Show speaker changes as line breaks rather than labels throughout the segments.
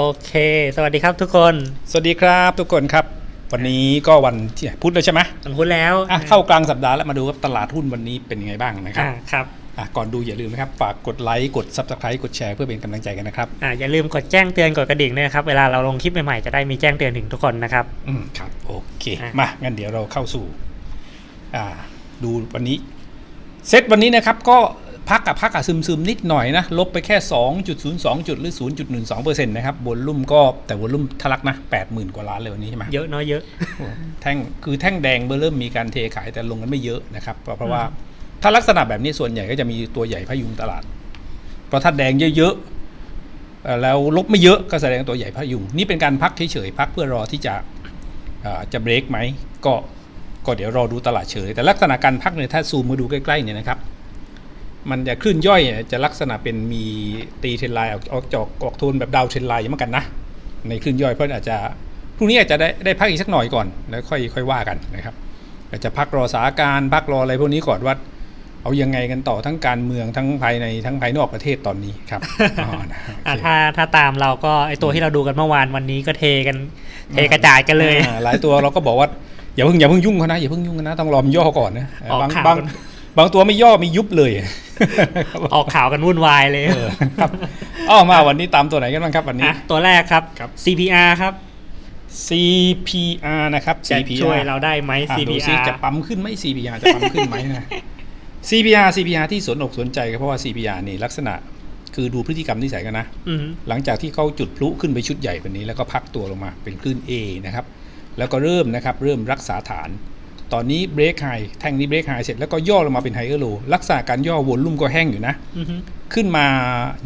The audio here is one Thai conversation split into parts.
โอเค สวัสดีครับทุกคน
สวัสดีครับทุกคนครับ วันนี้ก็วันที่พุธแล้วใช่ไหม
สังคุดแล้ว
อะเข้ากลางสัปดาห์แล้วมาดูว่าตลาดหุ้นวันนี้เป็นยังไงบ้างนะครับ
อ่าครับ
อะก่อนดูอย่าลืมนะครับ ฝากกดไลค์กด subscribe กดแชร์เพื่อเป็นกำลังใจกันนะครับ
อ่าอย่าลืมกดแจ้งเตือนกดกระดิ่งด้วยนะครับ เวลาเราลงคลิปใหม่ๆจะได้มีแจ้งเตือนถึงทุกคนนะครับ
อืมครับ โอเค
อะ
มางั้นเดี๋ยวเราเข้าสู่ อ่า ดูวันนี้ เซตวันนี้นะครับก็ พักกับพักกับซึมซึมๆนิดหน่อยนะ ลบไปแค่ 2.02 จุดหรือ 0.12%นะครับบนลุ่มก็แต่บนลุ่มทะลักนะ 80,000 กว่าล้านเลยวันนี้ใช่ไหม
เยอะเนาะเยอะ
แท่งคือแท่งแดงเบอร์เริ่มมีการเทขายแต่ลงกันไม่เยอะนะครับเพราะเพราะว่าถ้าลักษณะแบบนี้ส่วนใหญ่ก็จะมีตัวใหญ่พยุงตลาด เพราะถ้าแดงเยอะๆเอ่อแล้วลบไม่เยอะก็แสดงตัวใหญ่พยุง นี่เป็นการพักเฉยๆพักเพื่อรอที่จะเอ่อจะเบรกไหมก็ก็เดี๋ยวรอดูตลาดเฉย แต่ลักษณะการพักเนี่ยถ้าซูมมาดูใกล้ๆเนี่ยนะครับ มันจะคลื่นย่อยเนี่ยจะลักษณะเป็นมีตีเทรนไลน์ออกออกจอกออกโทนแบบดาวเทรนไลน์เหมือนกันนะ ในคลื่นย่อยเพราะอาจจะพรุ่งนี้อาจจะได้ได้พักอีกสักหน่อยก่อนแล้วค่อยค่อยว่ากันนะครับอาจจะพักรอสถานการณ์พักรออะไรพวกนี้ก่อนว่าเอายังไงกันต่อทั้งการเมืองทั้งภายในทั้งภายนอกประเทศตอนนี้ครับอ๋อนะโอ
อ่า
เค
ถ้าถ้าตามเราก็ไอตัวที่เราดูกันเมื่อวานวันนี้ก็เทกันเทกระจายกันเลย
อ่าหลายตัวเราก็บอกว่าอย่าเพิ่งอย่าเพิ่งยุ่งเขานะอย่าเพิ่งยุ่งกันนะต้องรอมนย่อก่อนนะ
ออก
บาง
ข่าว
บาง
กัน
บางตัวไม่ย่อมียุบเลย
ออกข่าวกันวุ่นวายเลย
เออครับอ้อมาวันนี้ตามตัวไหนกันบ้างครับวันนี้
อะตัวแรกครับ
ครับ
CPR ครับ
CPR นะครับ
จะ
CPR
ช่วยเราได้ไหม
อะดูซิ
CPR
จะปั๊มขึ้นไหม CPR จะปั๊มขึ้นไหมนะ CPR CPR ที่สนอกสนใจก็เพราะว่า CPR นี่ลักษณะคือดูพฤติกรรมนิสัยกันนะ
อืม
หลังจากที่เขาจุดพลุขึ้นไปชุดใหญ่แบบนี้ แล้วก็พักตัวลงมาเป็นคลื่น A นะครับ แล้วก็เริ่มนะครับเริ่มรักษาฐาน ตอนนี้เบรกไฮแท่งนี้เบรกไฮเสร็จแล้วก็ย่อลงมาเป็นไฮเออร์โลลักษณะการย่อวนลุ่มก็แห้งอยู่นะ
อือฮึ
ขึ้นมา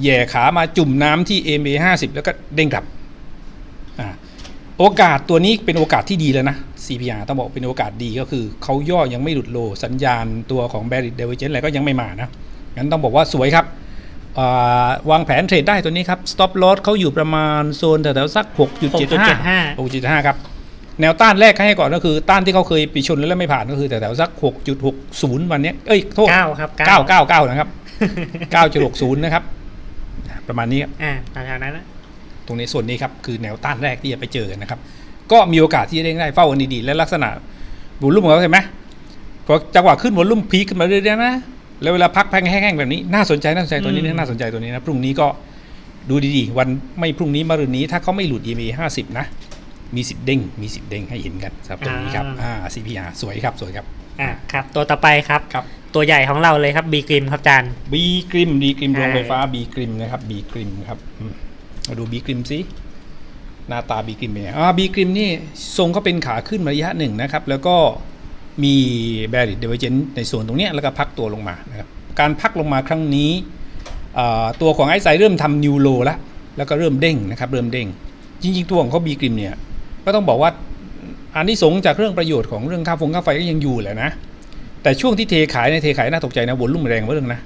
แหย่ขามาจุ่มน้ำที่ MA 50 แล้วก็เด้งกลับอ่าโอกาสตัวนี้เป็นโอกาสที่ดีแล้วนะ CPR ต้องบอกเป็นโอกาสดีก็คือเขาย่อยังไม่หลุดโล สัญญาณตัวของ Barrett Divergence อะไรก็ยังไม่มานะงั้นต้องบอกว่าสวยครับอ่าวางแผนเทรดได้ตัวนี้ครับ stop loss เขาอยู่ประมาณโซนแถวๆสัก 6.75
6.75
6.75ครับ แนวต้านแรกให้ก่อนก็คือต้านที่เขาเคยปีชนแล้วไม่ผ่านก็คือแถวๆสัก 6.60 วันเนี้ยเอ้ยโทษ
เก้าครับ
เก้าเก้าเก้านะครับเก้าจุดหกศูนย์นะครับ ประมาณนี้ครับ
อ่าแถวๆนั้นนะ
ตรงนี้ส่วนนี้ครับคือแนวต้านแรกที่จะไปเจอกันนะครับ ก็มีโอกาสที่จะเด้งได้เฝ้ากันดีๆและลักษณะวอลลุ่มของเขาเห็นไหมพอจังหวะขึ้นวอลลุ่มพีคขึ้นมาเรื่อยๆนะแล้วเวลาพักแพงแห้งๆแบบนี้น่าสนใจน่าสนใจตัวนี้นะน่าสนใจตัวนี้นะพรุ่งนี้ก็ดูดีๆ วันไม่พรุ่งนี้มะรืนนี้ถ้าเขาไม่หลุด EMA 50 นะ มีสิทธิ์เด้ง มีสิทธิ์เด้งให้เห็นกันครับตรงนี้ครับอ่า CPR สวยครับสวยครับ
อ่าครับตัวต่อไปครับ
ครับ
ตัวใหญ่ของเราเลยครับบีกริมครับอาจารย์
บีกริมบีกริม
ใช่
โรงไฟฟ้าบีกริมนะครับบีกริมครับอืมมาดูบีกริมสิหน้าตาบีกริมเป็นไงอ่าบีกริมนี่ทรงก็เป็นขาขึ้นมาระยะหนึ่งนะครับ แล้วก็มีแบริดเดเวเจนในส่วนตรงเนี้ยแล้วก็พักตัวลงมานะครับการพักลงมาครั้งนี้อ่าตัวของไอซ์ไซเริ่มทำนิวโลแล้วแล้วก็เริ่มเด้งนะครับ เริ่มเด้ง จริง ๆ ตัวของเขาบีกริมเนี่ย ก็ต้องบอกว่าอันนี้สงส์จากเรื่องประโยชน์ของเรื่องค่าฟงค่าไฟก็ยังอยู่แหละนะ แต่ช่วงที่เทขายในยเทขายน่าตกใจนะวนลุ่มแรงเรื่องนะ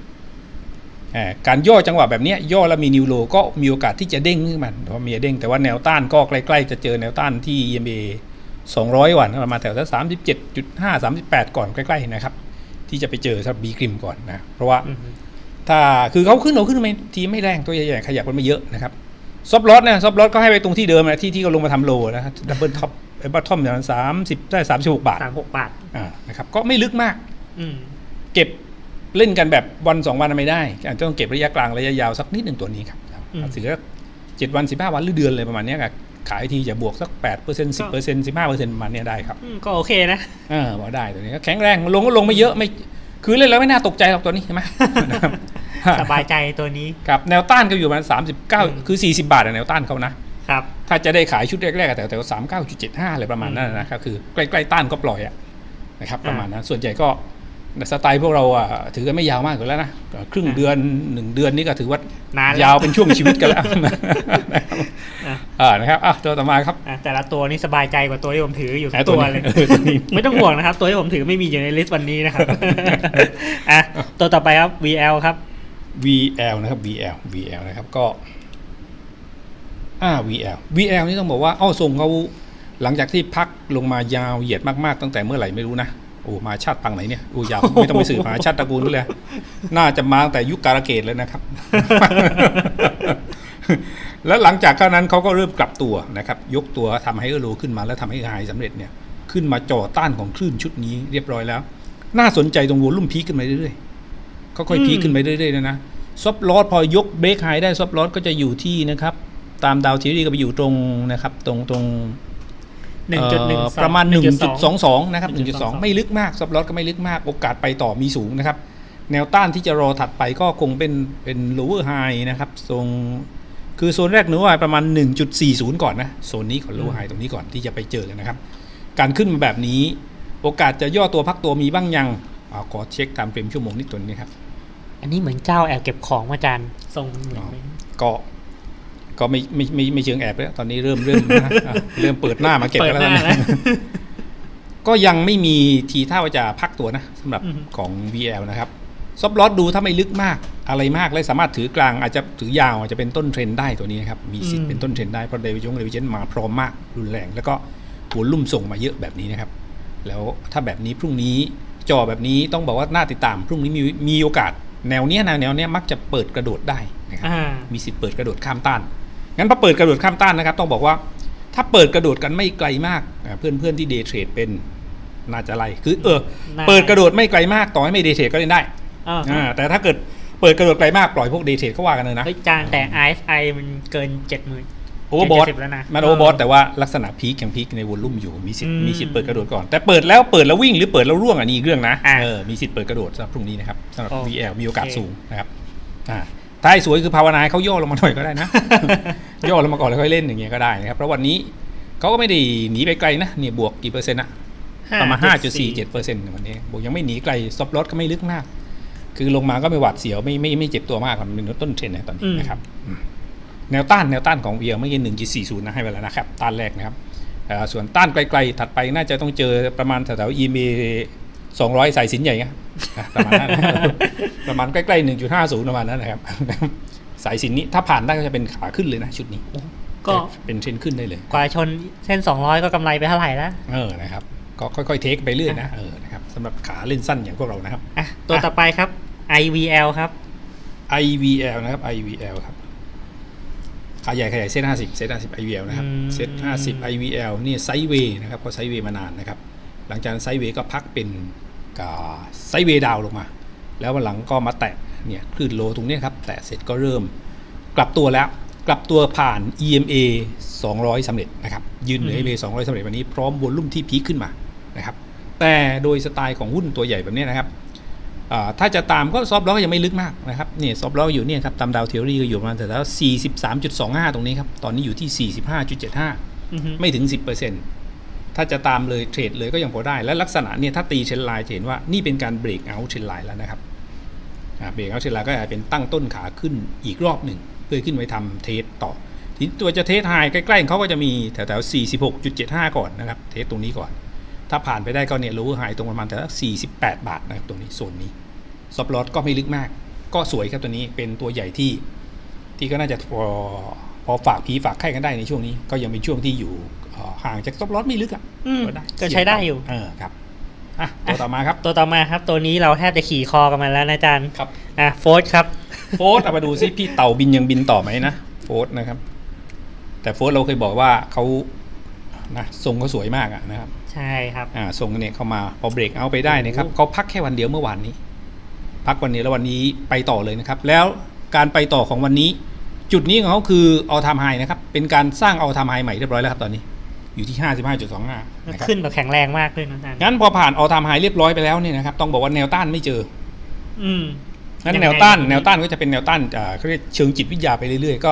อ่าการย่อจังหวะแบบเนี้ยย่อแล้วมีนิวโลก็มีโอกาสที่จะเด้งขึ้นมาเพราะมีเด้งแต่ว่าแนวต้านก็ใกล้ๆ จะเจอแนวต้านที่ EMA 200 วันประมาณแถวสัก37.5 38ก่อนใกล้ๆนะครับ ที่จะไปเจอสำหรับบีกริมก่อนนะ เพราะว่า
อือฮึ
ถ้าคือเขาขึ้นเขาขึ้นไม่ทีไม่แรงตัวใหญ่ๆขยับมันไม่เยอะนะครับ ซอฟลอตนะซอฟลอตก็ให้ไปตรงที่เดิมนะที่ที่เขาลงมาทำโลนะครับดับเบิลท็อปไอ้บัตทอมอย่างสามสิบได้สามสิบหกบาท
สามหกบาท
อ่านะครับก็ไม่ลึกมาก
อืม
เก็บเล่นกันแบบวันสองวันไม่ได้อาจจะต้องเก็บระยะกลางระยะยาวสักนิดหนึ่งตัวนี้ครับ
อืม
ถือว่าเจ็ดวันสิบห้าวันหรือเดือนเลยประมาณเนี้ยครับขายทีจะบวกสักแปดเปอร์เซ็นต์สิบเปอร์เซ็นต์สิบห้าเปอร์เซ็นต์ประมาณเนี้ยได้ครับ
อืมก็โอเคนะ
เออพอได้ตัวนี้ก็แข็งแรงลงก็ลงไม่เยอะไม่คือเล่นแล้วไม่น่าตกใจหรอกตัวนี้ใช่ไหมนะครับ
สบายใจตัวนี้
ครับแนวต้านก็อยู่ประมาณสามสิบเก้า
อืม
คือสี่สิบาทอะแนวต้านเขานะ
ครับ
ถ้าจะได้ขายชุดแรกๆอะแต่แต่สามเก้าจุดเจ็ดห้าอะไรประมาณนั้นนะครับคือใกล้ๆต้านก็ปล่อยอะนะครับประมาณนั้นส่วนใหญ่ก็สไตล์พวกเราอะถือกันไม่ยาวมากอยู่แล้วนะครึ่ง
อะ
เดือนหนึ่งเดือนนี่ก็ถือว่า
นานแล้ว
ยาวเป็นช่วงชีวิตกันแล้ว
อะ
อ่านะครับอะตัวต่อมาครับ
อะแต่ละตัวนี่สบายใจกว่าตัวที่ผมถืออยู่
ไหน
ทุก
ตั
ตัวว
นี้
เลย
เออตัวนี้
ไม่ต้องห่วงนะครับ ตัวที่ผมถือไม่มีอยู่ในลิสต์วันนี้นะครับอะตัวต่อไปครับ VL ครับ
VL นะครับ VL VL นะครับก็อ่า VL VL นี่ต้องบอกว่าอ้อทรงเขาหลังจากที่พักลงมายาวเหยียดมากๆตั้งแต่เมื่อไหร่ไม่รู้นะโอ้มาชาติปังไหนเนี่ยโอ้ยาวไม่ต้องไปสืบหาชาติตระกูลนู้เลยน่าจะมาตั้งแต่ยุคการเกดเลยนะครับ แล้วหลังจากนั้นเขาก็เริ่มกลับตัวนะครับ ยกตัวทำให้เออร์โลขึ้นมาแล้วทำให้ไฮสำเร็จเนี่ย ขึ้นมาจ่อต้านของคลื่นชุดนี้เรียบร้อยแล้ว น่าสนใจตรงวอลุ่มพีขึ้นมาเรื่อยๆ ค่อยๆพีคขึ้นไปเรื่อยๆนะนะซอฟลอสพอยกเบรกไฮได้ซอฟลอสก็จะอยู่ที่นะครับ ตามดาวทีรีก็ไปอยู่ตรงนะครับ ตรงตรง
หนึ่งจุดหนึ่ง
เอ่อประมาณ1.22นะครับ
1.22
1.2ไม่ลึกมากซับลอสก็ไม่ลึกมากโอกาสไปต่อมีสูงนะครับ แนวต้านที่จะรอถัดไปก็คงเป็นเป็น lower high นะครับตรงคือโซนแรกหนูว่าประมาณ 1.40 ก่อนนะโซนนี้ก่อน lower high ตรงนี้ก่อนที่จะไปเจอกันนะครับ การขึ้นมาแบบนี้ โอกาสจะย่อตัวพักตัวมีบ้างยังอาขอเช็คตามเฟรมชั่วโมงนิดตัวนี้ครับ
อันนี้เหมือนเจ้าแอบเก็บของมาจานทรงมันเหมือนไหม
ก็ก็ไม่ไม่ไม่ไม่เชิงแอบแล้วตอนนี้เริ่มเริ่มนะอะเริ่มเปิดหน้ามาเก็บ
เปิด
แล้ว
หน้า
นะ
แล้ว
ก็ยังไม่มีทีท่าว่าจะพักตัวนะสำหรับ
อือฮึ
ของ VL นะครับซอฟลอสดูถ้าไม่ลึกมากอะไรมากและสามารถถือกลางอาจจะถือยาวอาจจะเป็นต้นเทรนด์ได้ตัวนี้นะครับ มีสิทธิ์เป็นต้นเทรนด์ได้เพราะเดวิจงเดวิเจนมาพร้อมมากรุนแรง แล้วก็หัวลุ่มส่งมาเยอะแบบนี้นะครับ แล้วถ้าแบบนี้พรุ่งนี้จอแบบนี้ต้องบอกว่าน่าติดตาม พรุ่งนี้มีมีโอกาส แนวเนี้ยแนวแนวเนี้ยมักจะเปิดกระโดดได้นะครับ
อ่า
มีสิทธิ์เปิดกระโดดข้ามต้านงั้นพอเปิดกระโดดข้ามต้านนะครับ ต้องบอกว่าถ้าเปิดกระโดดกันไม่ไกลมากอ่าเพื่อนเพื่อนๆที่เดย์เทรดเป็นน่าจะไล่คือ เออ
น่า
เปิดกระโดดไม่ไกลมากต่อให้ไม่เดย์เทรดก็เล่นได้
อ่า
อ่าแต่ถ้าเกิดเปิดกระโดดไกลมากปล่อยพวกเดย์เทรดเขาว่ากันเลยนะ
เฮ้ยจานแต่ RSI มันเกินเจ็ดหมื่น
โอเวอร์บอท
70แล้วนะ
มันโอเวอร์บอทแต่ว่าลักษณะพีคยังพีคในวอลลุ่มอยู่มีสิทธิ์
อืม
มีสิทธิ์เปิดกระโดดก่อน แต่เปิดแล้วเปิดแล้ววิ่งหรือเปิดแล้วร่วงอันนี้อีกเรื่องนะ
อ่า
เออมีสิทธิ์เปิดกระโดดสำหรับพรุ่งนี้นะครับสำหรับ
โอเค
VL มีโอกาสสูงนะครับอ่าถ้าให้สวยคือภาวนาให้เขาย่อลงมาหน่อยก็ได้นะ ย่อลงมาก่อนแล้วค่อยเล่นอย่างเงี้ยก็ได้นะครับเพราะวันนี้เขาก็ไม่ได้หนีไปไกลนะเนี่ยบวกกี่เปอร์เซ็นต์อะประมาณ5.47เปอร์เซ็นต์วันนี้บวกยังไม่หนีไกลซอฟลอสก็ไม่ลึกมาก คือลงมาก็ไม่หวาดเสียวไม่ไม่ไม่เจ็บตัวมากครับมันเป็นต้นเทรนด์นะตอนนี้
อืม
นะครับอืม แนวต้านแนวต้านของเวียเมื่อกี้หนึ่งจุดสี่ศูนย์นะให้ไปแล้วนะครับต้านแรกนะครับเอ่อส่วนต้านไกลๆ ถัดไปน่าจะต้องเจอประมาณแถวๆ EMA สองร้อยสายสินใหญ่นะอะประมาณนั้นนะประมาณใกล้ๆหนึ่งจุดห้าศูนย์ประมาณนั้นนะครับ สายสินนี้ถ้าผ่านได้ก็จะเป็นขาขึ้นเลยนะชุดนี้
ก็
เป็นเทรนด์ขึ้นได้เลย
กว่าชนเส้น 200 ก็กำไรไปเท่าไหร่แล้ว
เออนะครับ ก็ค่อยๆเทคไปเรื่อยนะเออนะครับสำหรับขาเล่นสั้นอย่างพวกเรานะครับ
อะตัวต่อไปครับ IVL ครับ
IVL นะครับ IVL ครับ ขาใหญ่ขาใหญ่เซตห้าสิบเซตห้าสิบ IVL นะครับ
อืม
เซตห้าสิบ IVL นี่ไซด์เวย์นะครับก็ไซด์เวย์มานานนะครับ หลังจากนั้นไซด์เวย์ก็พักเป็นกาไซด์เวย์ดาวลงมา แล้ววันหลังก็มาแตะเนี่ยคลื่นโลตรงเนี้ยครับ แตะเสร็จก็เริ่ม กลับตัวแล้วกลับตัวผ่าน EMA 200สำเร็จนะครับ ยืนเหนือ EMA 200สำเร็จวันนี้พร้อมวอลลุ่มที่พีคขึ้นมานะครับแต่โดยสไตล์ของหุ้นตัวใหญ่แบบเนี้ยนะครับอ่า ถ้าจะตามก็ซอฟต์ล็อกยังไม่ลึกมากนะครับเนี่ยซอฟต์ล็อกอยู่เนี่ยครับตามดาวเทอรี่ก็อยู่ประมาณแต่แล้ว 43.25 ตรงนี้ครับ ตอนนี้อยู่ที่ 45.75
อือฮึ
ไม่ถึง 10%ถ้าจะตามเลยเทรดเลยก็ยังพอได้ และลักษณะเนี่ยถ้าตีเทรนไลน์จะเห็นว่านี่เป็นการเบรกเอาเทรนไลน์แล้วนะครับเบรกเอาเทรนไลน์ก็อาจจะเป็นตั้งต้นขาขึ้นอีกรอบหนึ่งเพื่อขึ้นไปทำเทสต่อทีนี้ตัวจะเทสไฮใกล้ๆของเขาก็จะมีแถวๆ46.75 ก่อนนะครับ เทสตรงนี้ก่อน ถ้าผ่านไปได้ก็เนี่ย lower high ตรงประมาณแต่ละ48 บาทนะครับตรงนี้โซนนี้ซอฟลอสก็ไม่ลึกมาก ก็สวยครับตัวนี้เป็นตัวใหญ่ที่ที่ก็น่าจะพอพอฝากผีฝากไข่กันได้ในช่วงนี้ ก็ยังเป็นช่วงที่อยู่เอ่อห่างจากซอฟลอสไม่ลึกอะ
อืม
ก็ได้
ก็ใช้ได้อยู่
เออครับอะตัวต่อมาครับ
ตัวต่อมาครับ ตัวนี้เราแทบจะขี่คอกันมาแล้วนะจาน
ครับ
อะโฟร์ครับ
โฟร์เอามาดูซิพี่เต่าบินยังบินต่อไหมนะโฟร์นะครับ แต่โฟร์เราเคยบอกว่าเขานะทรงเขาสวยมากอะนะครับ
ใช่ครับ
อ่าส่งเนี่ยเข้ามาพอเบรกเอาไปได้นะครับ
โอ้โห
เขาพักแค่วันเดียวเมื่อวานนี้ พักวันนี้แล้ววันนี้ไปต่อเลยนะครับ แล้วการไปต่อของวันนี้ จุดนี้ของเขาคือเอาทำไฮนะครับ เป็นการสร้างเอาทำไฮใหม่เรียบร้อยแล้วครับตอนนี้อยู่ที่ 55.25นะครับ
ขึ้นแบบแข็งแรงมากด้วยนะจาน
งั้นพอผ่านเอาทำไฮเรียบร้อยไปแล้วเนี่ยนะครับต้องบอกว่าแนวต้านไม่เจอ
อืม
งั้น
ยังไง
แนวต้าน
ดี
แนวต้านก็จะเป็นแนวต้านอ่าเขาเรียกเชิงจิตวิทยาไปเรื่อยๆก็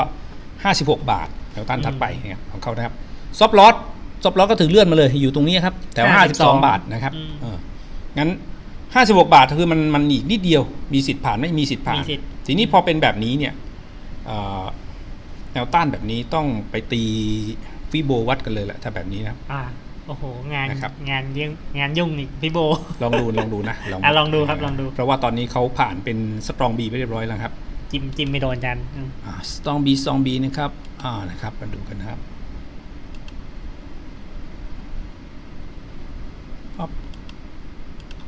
56 บาท แนวต้านถัดไปนะครับของเขานะครับซอฟลอส ซอฟลอสก็ถือเลื่อนมาเลยอยู่ตรงนี้ครับแถว52บาทนะครับ
อืม
เอองั้น56บาทคือมันมันอีกนิดเดียว มีสิทธิ์ผ่านไม่มีสิทธิ์ผ่าน
มีสิทธิ์
ทีนี้พอเป็นแบบนี้เนี่ยเอ่อแนวต้านแบบนี้ต้องไปตีฟิโบวัดกันเลยแหละถ้าแบบนี้นะครับ
อ่าโอ้โห งาน
นะครับ
งานยุ่งงานยุ่งอีกพี่โบ
ลองดูลองดูนะ
อะลองดูครับลองดู
เพราะว่าตอนนี้เขาผ่านเป็นสตรองบีไปเรียบร้อยแล้วครับ
จิ้มจิ้มไม่โดนจานอืม
สตองบีสตองบีนะครับอ่านะครับมาดูกันนะครับปั๊บ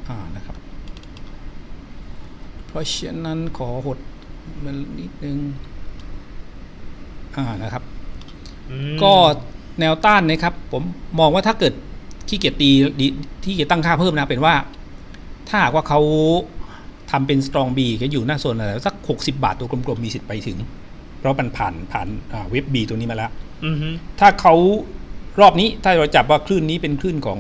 อ่า นะครับ เพ ราะฉะนั้นขอหดมันนิดนึง อ่านะครับ
อืม
ก็แนวต้านนะครับ ผมมองว่าถ้าเกิดขี้เกียจตีดีที่เกียจตั้งค่าเพิ่มนะเป็นว่า ถ้าหากว่าเขาทำเป็น strong B ก็อยู่หน้าโซนอะไรสัก60บาทตัวกลมๆ มีสิทธิ์ไปถึง เพราะมันผ่านผ่านอ่าเว็บ B ตัวนี้มาแล้ว
อือฮึ
ถ้าเขารอบนี้ถ้าเราจับว่าคลื่นนี้เป็นคลื่นของ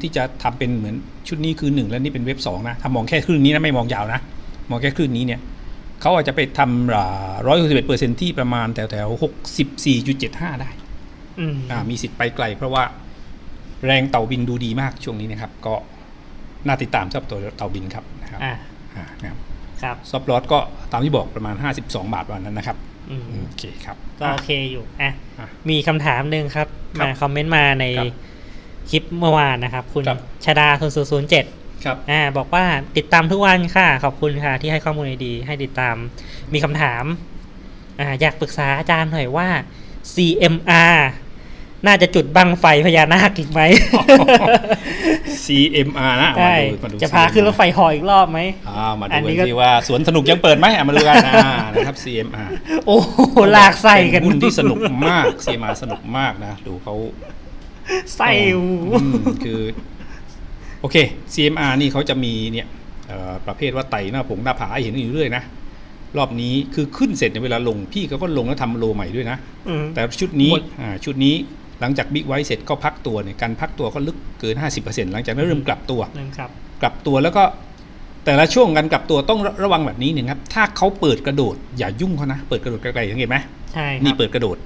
ที่จะทำเป็นเหมือนชุดนี้คือหนึ่งแล้วนี่เป็นเว็บสองนะถ้ามองแค่คลื่นนี้นะไม่มองยาวนะ มองแค่คลื่นนี้เนี่ยเขาอาจจะไปทำร้อยหกสิบเอ็ดเปอร์เซ็นที่ประมาณแถวแถวหกสิบสี่จุดเจ็ดห้าได้
อืม
อ่ามีสิทธิ์ไปไกล เพราะว่าแรงเต่าบินดูดีมากช่วงนี้นะครับ ก็น่าติดตามสำหรับตัวเต่าบินครับนะครับ
อ่า
อ่านะครับ
ครับ
ซอฟต์ลอสก็ตามที่บอกประมาณ 52 บาทวันนั้นนะครับ
อืม
โอเคครับ
ก็โอเคอยู่อะ
อะ
มีคำถามหนึ่งครับ
ครับ
มาคอมเมนต์มาใน
ครับ
คลิปเมื่อวานนะครับ คุณ
ครับ
ชดาศูนย์ศูนย์เจ็ด
ครับ
อ่าบอกว่าติดตามทุกวันค่ะ ขอบคุณค่ะ ที่ให้ข้อมูลดีๆให้ติดตามมีคำถามอ่าอยากปรึกษาอาจารย์หน่อยว่า CMR น่าจะจุดบังไฟพญานาคอีกไหม
CMR นะเอา
ใช่
มาดูมาดู
จะพาขึ้นรถไฟหออีกรอบไหม
อ่ามา
อั
ดู
นนี้
กัน
ก็
สิว่าสวนสนุกยังเปิดไหมอะมาดูกันอ่านะครับ CMR
โอ้โหลากไส้กัน
เป็หุ้นที่สนุกมาก CMR สนุกมากนะ ดูเขา
ไส้
อืมคือ โอเค CMR นี่เขาจะมีเนี่ยเอ่อประเภทว่าไต่หน้าผงหน้าผาให้เห็นอยู่เรื่อยๆนะรอบนี้คือขึ้นเสร็จในยเวลาลงพี่เขาก็ลงแล้วทำโลใหม่ด้วยนะ
อืม
แต่ชุดนี้
หมด
อ่าชุดนี้หลังจากบิ๊กไวท์เสร็จก็พักตัวเนี่ยการพักตัวก็ลึกเกิน 50%หลังจากนั้นเริ่มกลับตัว
หนึ่งครับ
กลับตัวแล้วก็แต่ละช่วงการกลับตัวต้องระระวังแบบนี้หนึ่งครับ ถ้าเขาเปิดกระโดดอย่ายุ่งเขานะ เปิดกระโดดไกลๆสังเกตไหม
ใช่ค
นี่
รับ
เปิดกระโดด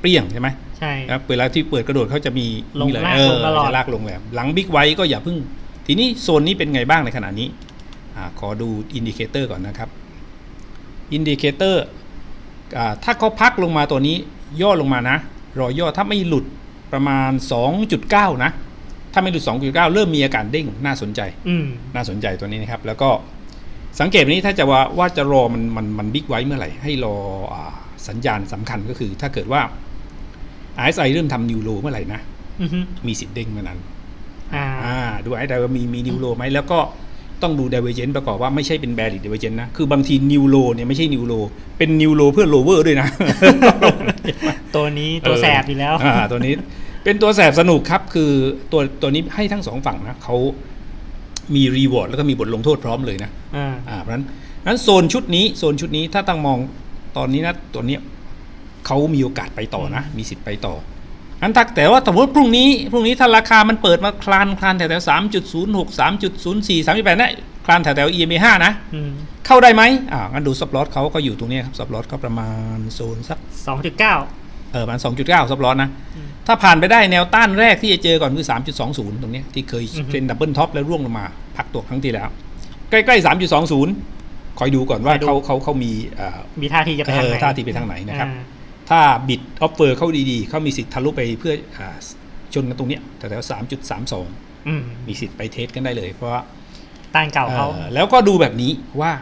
เปรี้ยงใช่ไหม
ใช่
ครับเวลาที่เปิดกระโดดเขาจะมี
ลง
มีอะไร
ลาก
เอ
ล
อง
ตลอด
จะลากลงแหลมหลังบิ๊กไวท์ก็อย่าเพิ่ง ทีนี้โซนนี้เป็นไงบ้างในขณะนี้อ่าขอดูอินดิเคเตอร์ก่อนนะครับอินดิเคเตอร์ถ้าเขาพักลงมาตัวนี้ย่อลงมานะ รอยย่อถ้าไม่หลุดประมาณ 2.9 นะ ถ้าไม่หลุด 2.9 เริ่มมีอาการเด้งน่าสนใจ
อืม
น่าสนใจตัวนี้นะครับ แล้วก็สังเกตวันนี้ถ้าจะว่าว่าจะรอมันมันมันบิ๊กไว้เมื่อไหร่ ให้รออาสัญญาณสำคัญก็คือ ถ้าเกิดว่า RSI เริ่มทำนิวโลเมื่อไหร่นะ
อือฮึ
มีสิทธิ์เด้งเมื่อนั้น
อ่า
อ่าดูไอ้ดว่ามีมีนิวโลไหมแล้วก็ต้องดู divergence ประกอบว่าไม่ใช่เป็น bearish divergence นะ คือบางทีนิวโลเนี่ยไม่ใช่นิวโลเป็นนิวโลเพื่อ lower ด้วยนะ
ตัวนี้ตัวแสบอยู่แล้ว
อ่าตัวนี้เป็นตัวแสบสนุกครับคือตัวตัวนี้ให้ทั้งสองฝั่งนะเขามีรีวอร์ดแล้วก็มีบทลงโทษพร้อมเลยนะ
อ่า
อ่าเพราะฉะนั้นนั้นโซนชุดนี้โซนชุดนี้ถ้าตั้งมองตอนนี้นะตัวเนี้ย เขามีโอกาสไปต่อนะ มีสิทธิ์ไปต่อนั้นถ้าแต่ว่าสมมติพรุ่งนี้พรุ่งนี้ถ้าราคามันเปิดมาคลานคลานแถวแถวสามจุดศูนย์หกสามจุดศูนย์สี่สามจุดแปดนะคลานแถวแถว EMA ห้านะ
อืม
เข้าได้ไหมอ่างั้นดูซับลอสเขาก็อยู่ตรงเนี้ยครับซับลอสก็ประมาณโซนสัก
สองจุดเก้า
เออประมาณ2.9ซับลอสนะ
อืม
ถ้าผ่านไปได้แนวต้านแรกที่จะเจอก่อนคือ3.20ตรงเนี้ยที่เคย
อือฮึ
เป็นดับเบิลท็อปแล้วร่วงลงมา พักตัวครั้งที่แล้ว ใกล้ๆ3.20คอยดูก่อนว่าเขาเขาเขามีเอ่อ
มีท่าทีจะไปทางไหน
เออท่าทีไปทางไหนนะครับ
อ่า
ถ้าบิดออฟเฟอร์เข้าดีๆ เขามีสิทธิ์ทะลุไปเพื่ออ่าชนกันตรงเนี้ยแต่แถว3.32
อืม
มีสิทธิ์ไปเทสกันได้เลย เพราะว่า
ต้านเก่าเขา
เอ่อแล้วก็ดูแบบนี้ว่า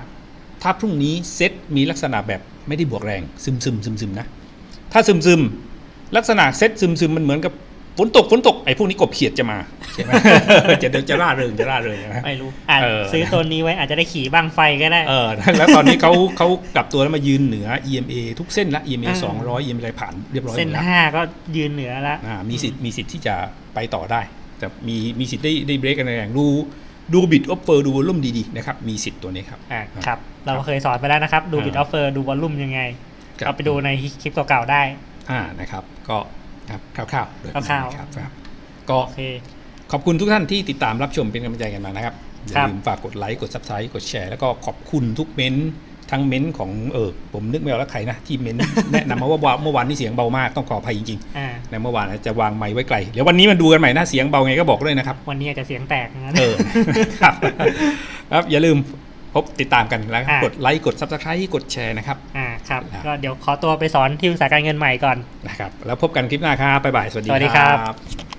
ถ้าพรุ่งนี้เซตมีลักษณะแบบไม่ได้บวกแรงซึมซึมซึมซึมๆนะ ถ้าซึมซึมๆลักษณะเซตซึมซึมๆมันเหมือนกับ ฝนตกฝนตกไอ้พวกนี้กบเขียดจะมาใช่ไหมจะเดินจะร่าเริงจะร่าเริงนะ
ไม่รู้อาจ
เออ
ซื้อตัวนี้ไว้อาจจะได้ขี่บ้างไฟก็ได้
เออแล้วตอนนี้เขาเขากลับตัวแล้วมายืนเหนือ EMA ทุกเส้นละ EMA
อ่า
200 EMA อะไรผ่านเรียบร้อยห
เส้น
มดแล้ว
ห้าก็ยืนเหนือแล้ว
อ่ามีสิทธิ์มีสิทธิ์ที่จะไปต่อได้ แต่มีมีสิทธิ์ได้ได้เบรกกันแรงดูดูบิดออฟเฟอร์ดูวอลุ่มดีๆนะครับ มีสิทธิ์ตัวนี้ครับ
อ่าครับ เราเคยสอนไปแล้วนะครับ ดูบิดออฟเฟอร์ดูวอลลุ่มยังไง
ครับ
เอาไปดูในคลิปเก่าๆได้
อ่านะครับ ก็ ครับคร่าวๆโดยประ
ค
มา
ร่า
ณ
วๆ
นะครับครับก็
โอเค
ขอบคุณทุกท่านที่ติดตามรับชมเป็นกำลังใจกันมานะครับอย่า
ครับ
ลืมฝากกดไลค์กดซับสไครต์กดแชร์แล้วก็ขอบคุณทุกเม้นต์ทั้งเม้นต์ของเออผมนึกไม่ออกแล้วใครนะที่เม้นต์แนะนำมาว่าเมื่อวานนี้เสียงเบามากต้องขออภัยจริง
อ่า
ๆในเมื่อวานจะวางไมค์ไว้ไกลเดี๋ยววันนี้มาดูกันใหม่นะเสียงเบาไงก็บอกด้วยนะครับ
วันนี้อาจจะเสียงแตกนะ
เออครับครับอย่าลืมพบติดตามกันแล้ว
อะ
กดไลค์กดซับสไครต์กดแชร์นะครับ
อ่า ครับ
ครับ
ก็เดี๋ยวขอตัวไปสอนที่ปรึกษาการเงินใหม่ก่อน
นะครับ แล้วพบกันคลิปหน้าครับบ๊ายบายสวัสดี
สวัสดีครับ
ครับ